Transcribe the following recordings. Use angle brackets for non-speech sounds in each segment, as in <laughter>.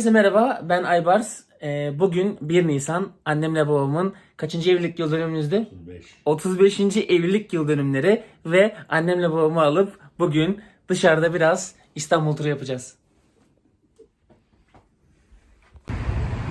Herkese merhaba, ben Aybars. Ee, bugün 1 Nisan annemle babamın kaçıncı evlilik yıl dönümümüzdü? 5. 35. evlilik yıl dönümleri ve annemle babamı alıp bugün dışarıda biraz İstanbul turu yapacağız.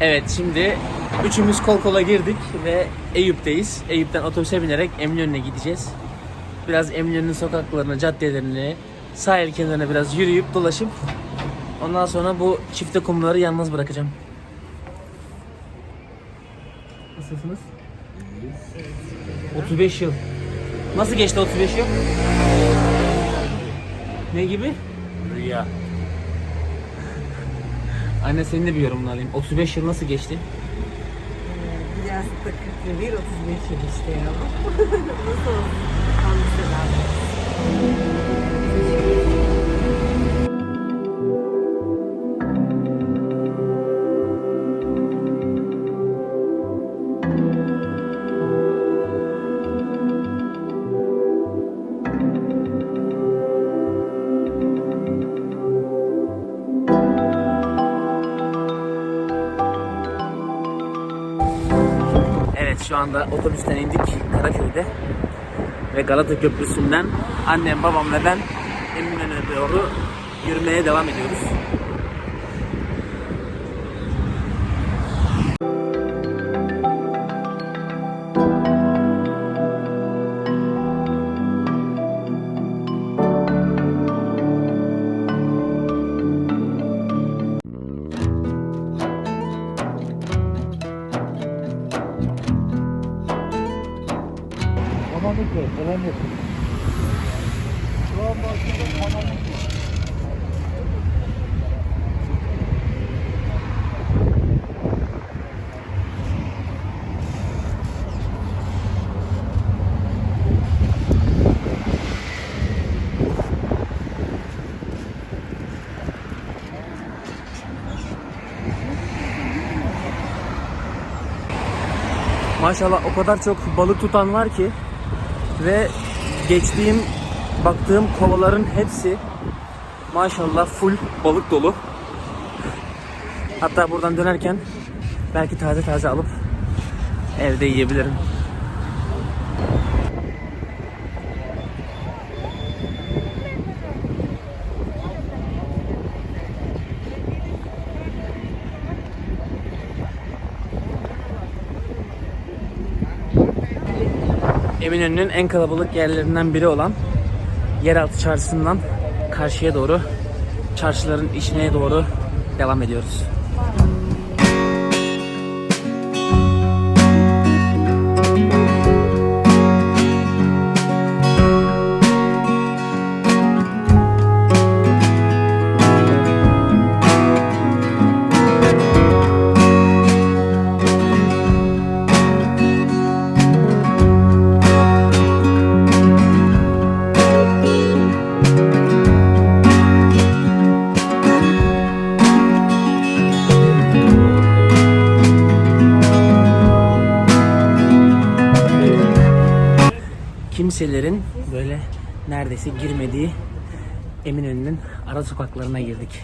Evet şimdi üçümüz kol kola girdik ve Eyüp'teyiz. Eyüp'ten otobüse binerek Eminönü'ne gideceğiz. Biraz Eminönü'nün sokaklarını, caddelerini, sahil kenarına biraz yürüyüp dolaşıp ondan sonra bu çifte kumları yalnız bırakacağım. Nasılsınız? 35 yıl. Nasıl geçti 35 yıl? Ne gibi? Rüya. <laughs> Anne senin de bir yorumunu alayım. 35 yıl nasıl geçti? Biraz da 41, 35 yıl işte ya. <laughs> Nasıl olsun? Kalmışsa şu anda otobüsten indik Karaköy'de. Ve Galata Köprüsü'nden annem, babam ve ben Eminönü'ne doğru yürümeye devam ediyoruz. Maşallah o kadar çok balık tutan var ki ve geçtiğim baktığım kovaların hepsi maşallah full balık dolu. Hatta buradan dönerken belki taze taze alıp evde yiyebilirim. Eminönü'nün en kalabalık yerlerinden biri olan yeraltı çarşısından karşıya doğru çarşıların içine doğru devam ediyoruz. Kimselerin böyle neredeyse girmediği Eminönü'nün ara sokaklarına girdik.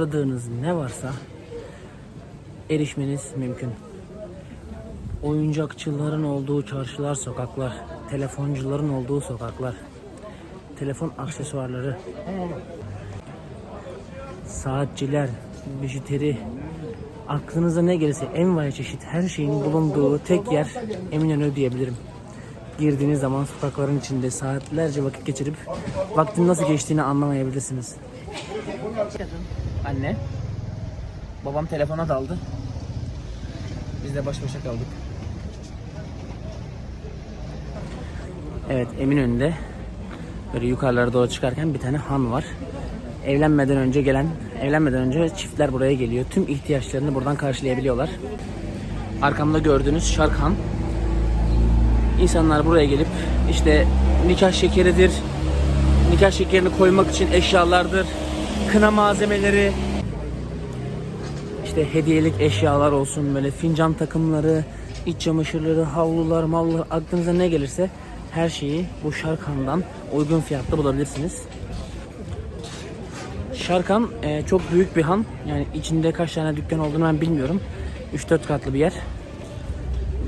Aradığınız ne varsa erişmeniz mümkün. Oyuncakçıların olduğu çarşılar, sokaklar, telefoncuların olduğu sokaklar, telefon aksesuarları, saatçiler, bijuteri, aklınıza ne gelirse envai çeşit her şeyin bulunduğu tek yer Eminönü diyebilirim. girdiğiniz zaman sokakların içinde saatlerce vakit geçirip vaktin nasıl geçtiğini anlamayabilirsiniz. Anne, babam telefona daldı. Biz de baş başa kaldık. Evet, Eminönü'nde böyle yukarılara doğru çıkarken bir tane han var. Evlenmeden önce gelen, evlenmeden önce çiftler buraya geliyor. Tüm ihtiyaçlarını buradan karşılayabiliyorlar. Arkamda gördüğünüz Şarkhan. İnsanlar buraya gelip işte nikah şekeridir, nikah şekerini koymak için eşyalardır, kına malzemeleri, işte hediyelik eşyalar olsun böyle fincan takımları, iç çamaşırları, havlular, mallar aklınıza ne gelirse her şeyi bu Şarkan'dan uygun fiyatta bulabilirsiniz. Şarkan e, çok büyük bir han. Yani içinde kaç tane dükkan olduğunu ben bilmiyorum. 3-4 katlı bir yer.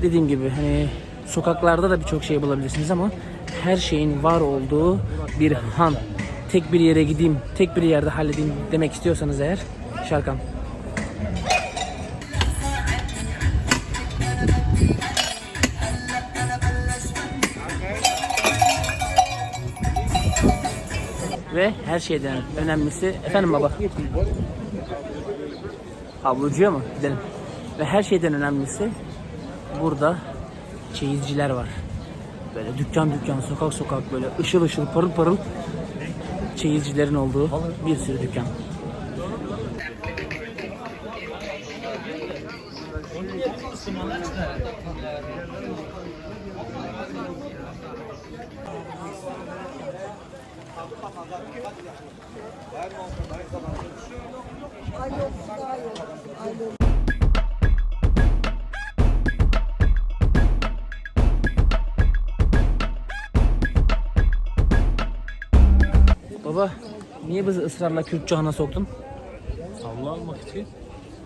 Dediğim gibi hani sokaklarda da birçok şey bulabilirsiniz ama her şeyin var olduğu bir han. Tek bir yere gideyim, tek bir yerde halledeyim demek istiyorsanız eğer Şarkan. Ve her şeyden önemlisi efendim baba. Havlucuya mı? Gidelim. Ve her şeyden önemlisi burada çeyizciler var. Böyle dükkan dükkan, sokak sokak böyle ışıl ışıl parıl parıl çeyizcilerin olduğu bir sürü dükkan. Baba niye bizi ısrarla Kürtçahına soktun? Havlu almak için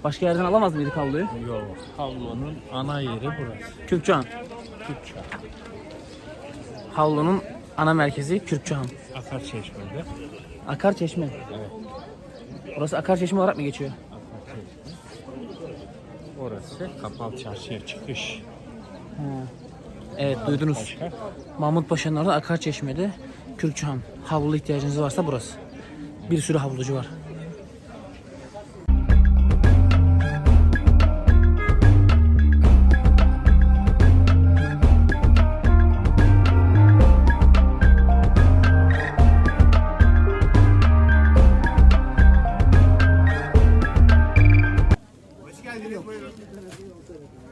Başka yerden alamaz mıydık havluyu? yok. Havlunun ana yeri burası. Kürkçuhan. Kürtçe. Havlunun ana merkezi Kürkçuhan. Akar çeşmede. Akar Çeşme. Evet. Orası Akar Çeşme olarak mı geçiyor? Akar çeşme. Orası kapalı çarşıya çıkış. Evet duydunuz. Başka? Mahmut Paşa'nın orada Akar Çeşme'de Kürkçuhan. Havlu ihtiyacınız varsa burası. Bir sürü havlucu var.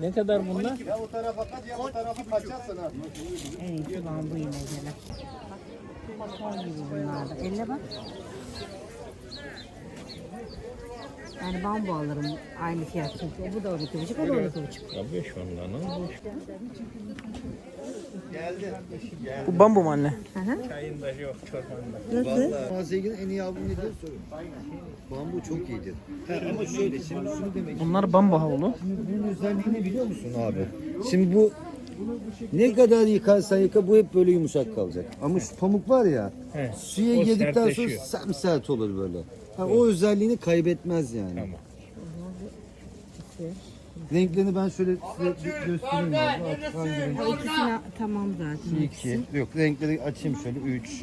Ne kadar bunlar? Evet, tamam bu yemekler. Bak gibi bunlar da. Elle bak. Yani bambu alırım aynı fiyat çünkü. Bu da 12 buçuk, o da 12 buçuk. Ya beş ondan al. Bu bambu mu anne? Hı hı. Çayında yok, çorbanda. Nasıl? Tavsiyenin en iyi albüm ne diye sorun. Bambu çok iyidir. Ama şöyle şimdi şunu demek. Bunlar bambu havlu. Bunun özelliği ne biliyor musun abi? Şimdi bu ne kadar yıkarsan yıka bu hep böyle yumuşak kalacak. Ama şu pamuk var ya He, suya o girdikten sonra sertleşiyor. sert olur böyle. Ha, o özelliğini kaybetmez yani. Tamam. Renklerini ben şöyle size bir göstereyim abi. Artık hangi renk? O ikisini tamam zaten. 2, yok renkleri açayım şöyle 3,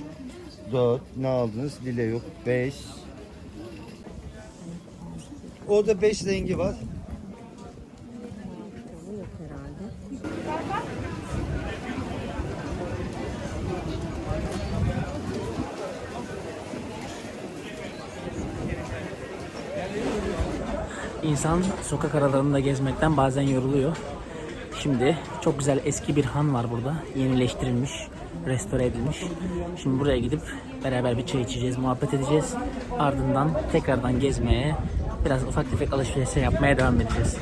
4, ne aldınız? Lile yok, 5. Orada 5 rengi var. İnsan sokak aralarında gezmekten bazen yoruluyor. Şimdi çok güzel eski bir han var burada. Yenileştirilmiş, restore edilmiş. Şimdi buraya gidip beraber bir çay içeceğiz, muhabbet edeceğiz. Ardından tekrardan gezmeye, biraz ufak tefek alışveriş yapmaya devam edeceğiz.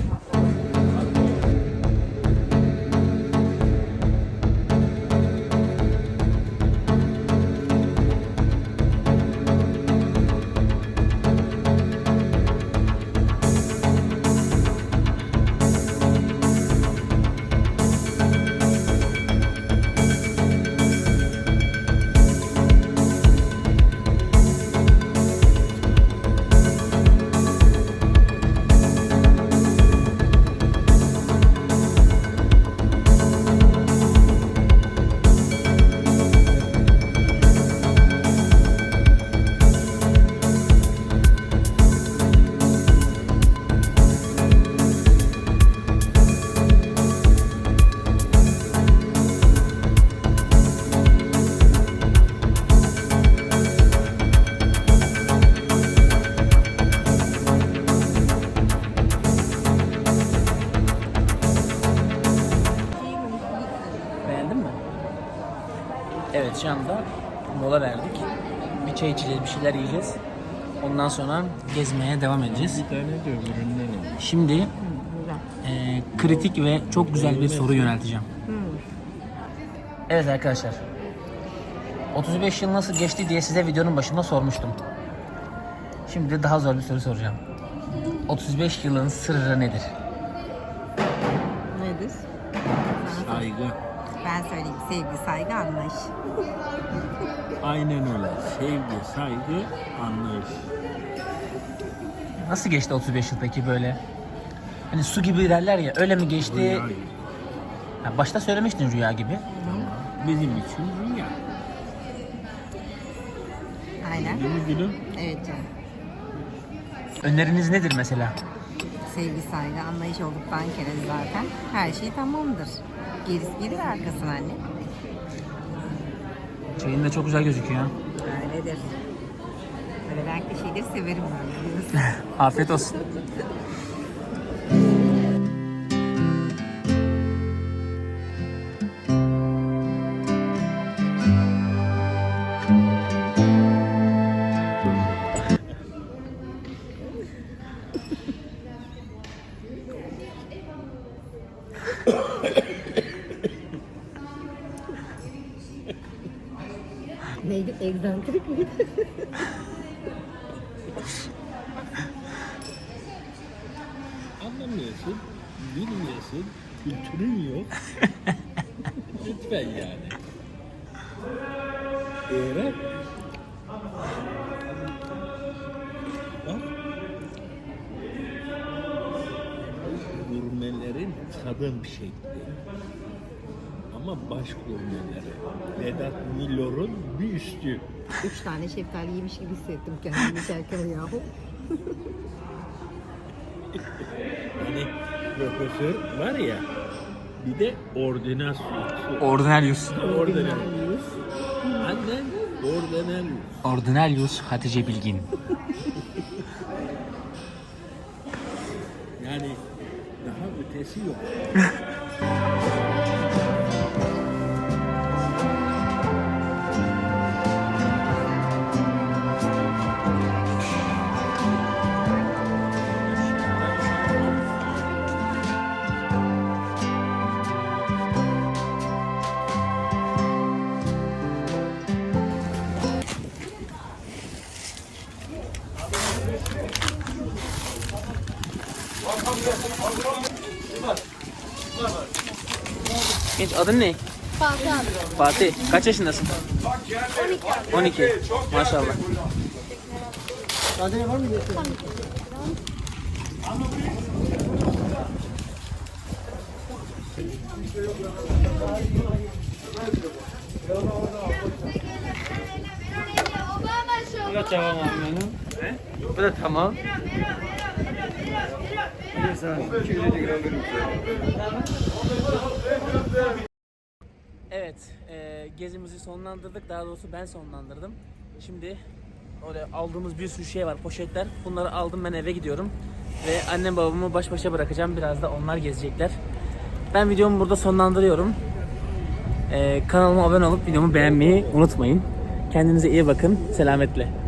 Bir çay içeceğiz, bir şeyler yiyeceğiz. Ondan sonra gezmeye devam edeceğiz. Bir tane de öbüründen al. Şimdi e, kritik ve çok güzel bir soru yönelteceğim. Evet arkadaşlar. 35 yıl nasıl geçti diye size videonun başında sormuştum. Şimdi de daha zor bir soru soracağım. 35 yılın sırrı nedir? Nedir? Saygı. Ben söyleyeyim. Sevgi, saygı, anlayış. Aynen öyle. Sevgi, saygı, anlayış. Nasıl geçti 35 yıl peki böyle? Hani su gibi derler ya öyle mi geçti? Rüya gibi. Ha, başta söylemiştin rüya gibi. Bizim için rüya. Aynen. Mi gülüm? Evet canım. Öneriniz nedir mesela? Sevgi, saygı, anlayış olduktan kere zaten her şey tamamdır. Gerisi gelir arkasına anne. Çayın da çok güzel gözüküyor. Öyledir. Böyle renkli şeyleri severim ben <laughs> biliyorsun. Afiyet olsun. <laughs> Egzantrik miydi? <laughs> Anlamıyorsun, bilmiyorsun, kültürün yok. <laughs> Lütfen yani. Bak. Gurmelerin tadım şekli. Ama baş gurmeleri. Vedat Milor'un bir üstü. Üç tane şeftali yemiş gibi hissettim kendimi içerken yahu. Hani profesör var ya bir de ordinasyon. Ordinarius. Ordinarius. Annen ordinarius. Ordinarius Hatice Bilgin. Yani daha ötesi yok. <laughs> adın ne? Fatih abi. Fatih. Kaç yaşındasın? 12. 12. Maşallah. Bu da tamam abi Bu da tamam. Evet, e, gezimizi sonlandırdık. Daha doğrusu ben sonlandırdım. Şimdi oraya aldığımız bir sürü şey var, poşetler. Bunları aldım ben eve gidiyorum. Ve annem babamı baş başa bırakacağım. Biraz da onlar gezecekler. Ben videomu burada sonlandırıyorum. E, kanalıma abone olup videomu beğenmeyi unutmayın. Kendinize iyi bakın. Selametle.